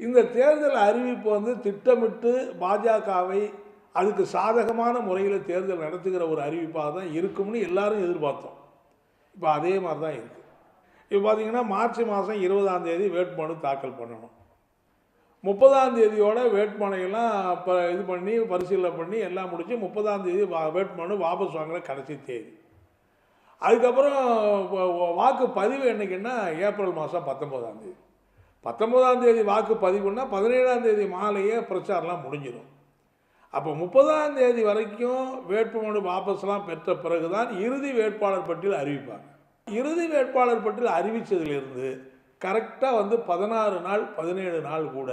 இந்த தேர்தல் அறிவிப்பு வந்து திட்டமிட்டு பாஜகவை அதுக்கு சாதகமான முறையில் தேர்தல் நடத்துகிற ஒரு அறிவிப்பாக தான் இருக்கும்னு எல்லாரும் எதிர்பார்த்தோம். இப்போ அதே மாதிரி தான் இருக்குது இப்போ பார்த்தீங்கன்னா மார்ச் மாதம் இருபதாம் தேதி வேட்புமனு தாக்கல் பண்ணணும். முப்பதாம் தேதியோட வேட்புமனையெல்லாம் இப்போ இது பண்ணி பரிசீலனை பண்ணி எல்லாம் முடித்து முப்பதாம் தேதி வா வேட்புமனு வாபஸ் வாங்குற கடைசி தேதி. அதுக்கப்புறம் வாக்கு பதிவு என்னைக்குன்னா ஏப்ரல் மாதம் பத்தொம்போதாம் தேதி. பத்தொம்போதாம் தேதி வாக்கு பதிவுன்னா பதினேழாம் தேதி மாலையே பிரச்சாரம்லாம் முடிஞ்சிடும். அப்போ முப்பதாம் தேதி வரைக்கும் வேட்புமனு வாபஸ்லாம் பெற்ற பிறகு தான் இறுதி வேட்பாளர் பட்டியல் அறிவிப்பாங்க. இறுதி வேட்பாளர் பட்டியல் அறிவித்ததிலிருந்து கரெக்டாக வந்து பதினாறு நாள் பதினேழு நாள் கூட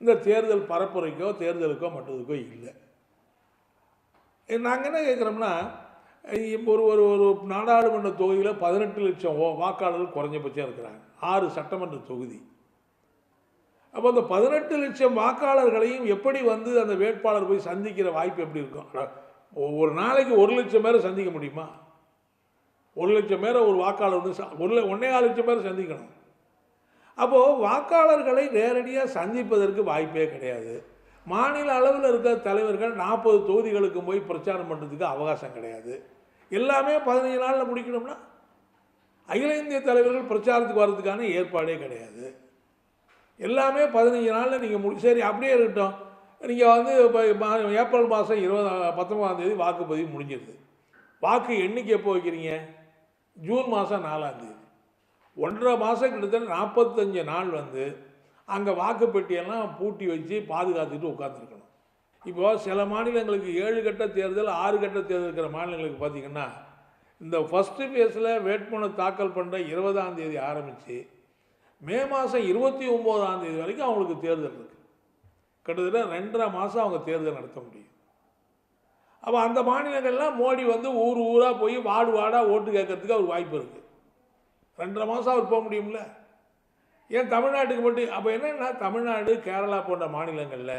இந்த தேர்தல் பரப்புரைக்கோ தேர்தலுக்கோ மற்றதுக்கோ இல்லை. நாங்கள் என்ன கேட்குறோம்னா ஒரு ஒரு ஒரு நாடாளுமன்ற தொகுதியில் பதினெட்டு லட்சம் ஓ- வாக்காளர்கள் குறைஞ்சபட்சம் இருக்கிறாங்க. ஆறு சட்டமன்ற தொகுதி. அப்போ அந்த பதினெட்டு லட்சம் வாக்காளர்களையும் எப்படி வந்து அந்த வேட்பாளர் போய் சந்திக்கிற வாய்ப்பு எப்படி இருக்கும்? ஒரு நாளைக்கு ஒரு லட்சம் பேரை சந்திக்க முடியுமா? ஒரு லட்சம் பேரை ஒரு வாக்காளர் வந்து ச- ஒரு ஒன்றே ஆறு லட்சம் பேரை சந்திக்கணும். அப்போது வாக்காளர்களை நேரடியாக சந்திப்பதற்கு வாய்ப்பே கிடையாது. மாநில அளவில் இருக்கிற தலைவர்கள் நாற்பது தொகுதிகளுக்கு போய் பிரச்சாரம் பண்ணுறதுக்கு அவகாசம் கிடையாது. எல்லாமே பதினஞ்சு நாளில் முடிக்கணும்னா அகில இந்திய தலைவர்கள் பிரச்சாரத்துக்கு வர்றதுக்கான ஏற்பாடே கிடையாது. எல்லாமே பதினஞ்சு நாளில் நீங்கள் முடி சரி அப்படியே இருக்கட்டும். நீங்கள் வந்து இப்போ ஏப்ரல் மாதம் இருபதாம் பத்தொன்பதாம் தேதி வாக்குப்பதிவு முடிஞ்சிருது. வாக்கு எண்ணிக்கை எப்போ வைக்கிறீங்க? ஜூன் மாதம் நாலாந்தேதி ஒன்றரை மாதம் கிட்டத்தட்ட நாற்பத்தஞ்சு நாள் வந்து அங்கே வாக்குப்பெட்டியெல்லாம் பூட்டி வச்சு பாதுகாத்துக்கிட்டு உட்காந்துருக்கணும் இப்போ சில மாநிலங்களுக்கு ஏழு கட்ட தேர்தல் ஆறு கட்ட தேர்தல் இருக்கிற மாநிலங்களுக்கு பார்த்திங்கன்னா இந்த ஃபஸ்ட்டு ஃபேஸில் வேட்புமனு தாக்கல் பண்ணுற இருபதாம் தேதி ஆரம்பித்து மே மாதம் இருபத்தி ஒம்போதாம் தேதி வரைக்கும் அவங்களுக்கு தேர்தல் இருக்குது கிட்டத்தட்ட ரெண்டரை மாதம் அவங்க தேர்தல் நடத்த முடியும். அப்போ அந்த மாநிலங்கள்லாம் மோடி வந்து ஊர் ஊராக போய் வார்டு வார்டாக ஓட்டு கேட்கறதுக்கு அவர் வாய்ப்பு இருக்குது ரெண்டரை மாதம் அவர் போக முடியும்ல? ஏன் தமிழ்நாட்டுக்கு மட்டும் அப்போ என்னென்னா தமிழ்நாடு கேரளா போன்ற மாநிலங்களில்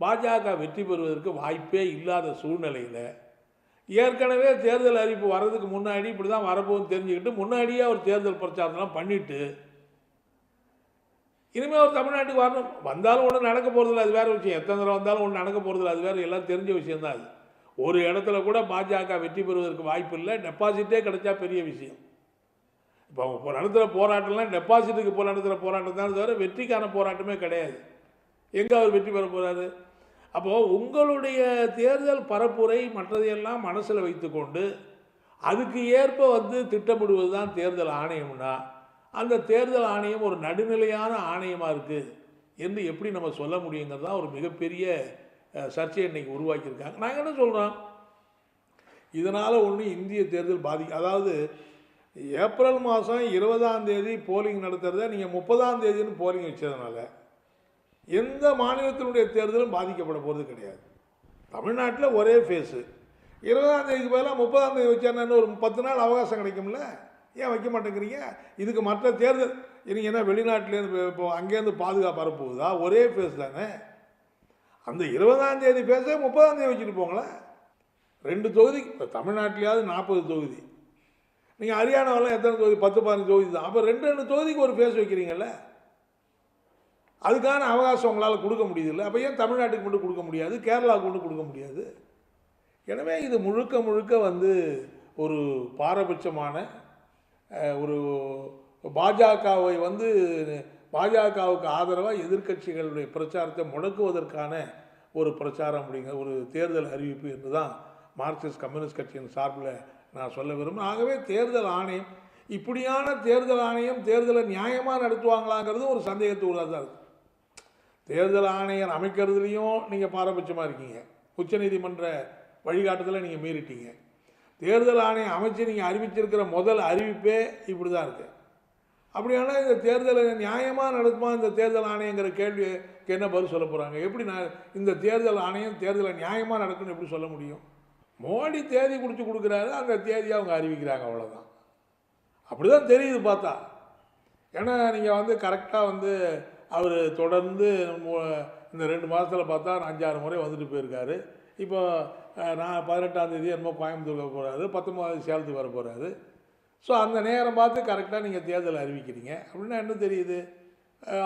பாஜக வெற்றி பெறுவதற்கு வாய்ப்பே இல்லாத சூழ்நிலையில் ஏற்கனவே தேர்தல் அறிவிப்பு வர்றதுக்கு முன்னாடி இப்படி தான் வரப்போகுன்னு தெரிஞ்சுக்கிட்டு முன்னாடியே அவர் தேர்தல் பிரச்சாரம்லாம் பண்ணிட்டு இனிமேல் அவர் தமிழ்நாட்டுக்கு வரணும். வந்தாலும் ஒன்றும் நடக்க போகிறதில்ல அது வேறு விஷயம். எத்தனை தடவை வந்தாலும் ஒன்றும் நடக்க போகிறதில்ல அது வேறு. எல்லாம் தெரிஞ்ச விஷயந்தான் அது. ஒரு இடத்துல கூட பாஜக வெற்றி பெறுவதற்கு வாய்ப்பு இல்லை. டெபாசிட்டே கிடைச்சா பெரிய விஷயம். இப்போ அவங்க நடத்துகிற போராட்டம்லாம் டெபாசிட்டுக்கு போல நடத்துகிற போராட்டம் தான் தவிர வெற்றிக்கான போராட்டமே கிடையாது. எங்கே அவர் வெற்றி பெற போகிறாரு அப்போது உங்களுடைய தேர்தல் பரப்புரை மற்றதையெல்லாம் மனசில் வைத்துக்கொண்டு அதுக்கு ஏற்ப வந்து திட்டமிடுவது தான் தேர்தல் ஆணையம்னா அந்த தேர்தல் ஆணையம் ஒரு நடுநிலையான ஆணையமாக இருக்குது என்று எப்படி நம்ம சொல்ல முடியுங்கிறது தான் ஒரு மிகப்பெரிய சர்ச்சையை இன்னைக்கு உருவாக்கியிருக்காங்க. நாங்கள் என்ன சொல்கிறோம் இதனால் ஒன்று இந்திய தேர்தல் பாதி அதாவது ஏப்ரல் மாதம் இருபதாம் தேதி போலிங் நடத்துகிறத நீங்கள் முப்பதாம் தேதின்னு போலிங் வச்சதுனால எந்த மாநிலத்தினுடைய தேர்தலும் பாதிக்கப்பட போகிறது கிடையாது. தமிழ்நாட்டில் ஒரே ஃபேஸு இருபதாம் தேதிக்கு பதிலாக முப்பதாம் தேதி வச்சானு ஒரு பத்து நாள் அவகாசம் கிடைக்கும்ல? ஏன் வைக்க மாட்டேங்கிறீங்க? இதுக்கு மற்ற தேர்தல் நீங்கள் என்ன வெளிநாட்டிலேருந்து இப்போ அங்கேருந்து பாதுகாப்பு வரப்போகுதா? ஒரே ஃபேஸ் தானே. அந்த இருபதாம் தேதி ஃபேஸே முப்பதாம் தேதி வச்சுட்டு போங்களேன் ரெண்டு தொகுதி இப்போ தமிழ்நாட்டிலேயாவது நாற்பது தொகுதி. நீங்கள் ஹரியானாவெல்லாம் எத்தனை தொகுதி? பத்து பதினஞ்சு தொகுதி தான். அப்போ ரெண்டு ரெண்டு தொகுதிக்கு ஒரு ஃபேஸ் வைக்கிறீங்கல்ல? அதுக்கான அவகாசம் உங்களால் கொடுக்க முடியுதில்ல. அப்போ ஏன் தமிழ்நாட்டுக்கு மட்டும் கொடுக்க முடியாது? கேரளாவுக்கு மட்டும் கொடுக்க முடியாது? எனவே இது முழுக்க முழுக்க வந்து ஒரு பாரபட்சமான ஒரு பாஜகவை வந்து பாஜகவுக்கு ஆதரவாக எதிர்க்கட்சிகளுடைய பிரச்சாரத்தை முடக்குவதற்கான ஒரு பிரச்சாரம் அப்படிங்கிற ஒரு தேர்தல் அறிவிப்பு என்று தான் மார்க்சிஸ்ட் கம்யூனிஸ்ட் கட்சியின் சார்பில் நான் சொல்ல விரும்புகிறேன் ஆகவே தேர்தல் ஆணையம் இப்படியான தேர்தல் ஆணையம் தேர்தலை நியாயமாக நடத்துவாங்களாங்கிறது ஒரு சந்தேகத்துக்குள்ளாக தான் இருக்குது தேர்தல் ஆணையர் அமைக்கிறதுலையும் நீங்கள் பாரபட்சமாக இருக்கீங்க. உச்சநீதிமன்ற வழிகாட்டுதலை நீங்கள் மீறிட்டீங்க. தேர்தல் ஆணையம் அமைச்சு நீங்கள் அறிவிச்சிருக்கிற முதல் அறிவிப்பே இப்படி தான் இருக்குது அப்படியானா இந்த தேர்தலை நியாயமாக நடத்துமா இந்த தேர்தல் ஆணையங்கிற கேள்விக்கு என்ன பதில் சொல்ல போகிறாங்க எப்படி நான் இந்த தேர்தல் ஆணையம் தேர்தலை நியாயமாக நடக்குன்னு எப்படி சொல்ல முடியும்? மோடி தேதி குறித்து கொடுக்குறாரு அந்த தேதியை அவங்க அறிவிக்கிறாங்க அவ்வளோதான் அப்படி தான் தெரியுது பார்த்தா. ஏன்னா நீங்கள் வந்து கரெக்டாக வந்து அவர் தொடர்ந்து இந்த ரெண்டு மாதத்தில் பார்த்தா அஞ்சாறு முறை வந்துட்டு போயிருக்காரு. இப்போ நான் பதினெட்டாம் தேதி என்னமோ கோயம்புத்தூர் போகிறாரு பத்தொம்பதாவது சேலத்துக்கு வர போகிறாரு ஸோ அந்த நேரம் பார்த்து கரெக்டாக நீங்கள் தேர்தல் அறிவிக்கிறீங்க. அப்படின்னா என்ன தெரியுது?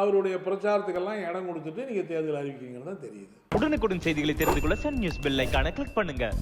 அவருடைய பிரச்சாரத்துக்கெல்லாம் இடம் கொடுத்துட்டு நீங்கள் தேர்தல் அறிவிக்கிறீங்கன்னு தான் தெரியுது. உடனுக்குடன் செய்திகளை தெரிந்து கொள்ள சன் நியூஸ் பெல் ஐகானை கிளிக் பண்ணுங்கள்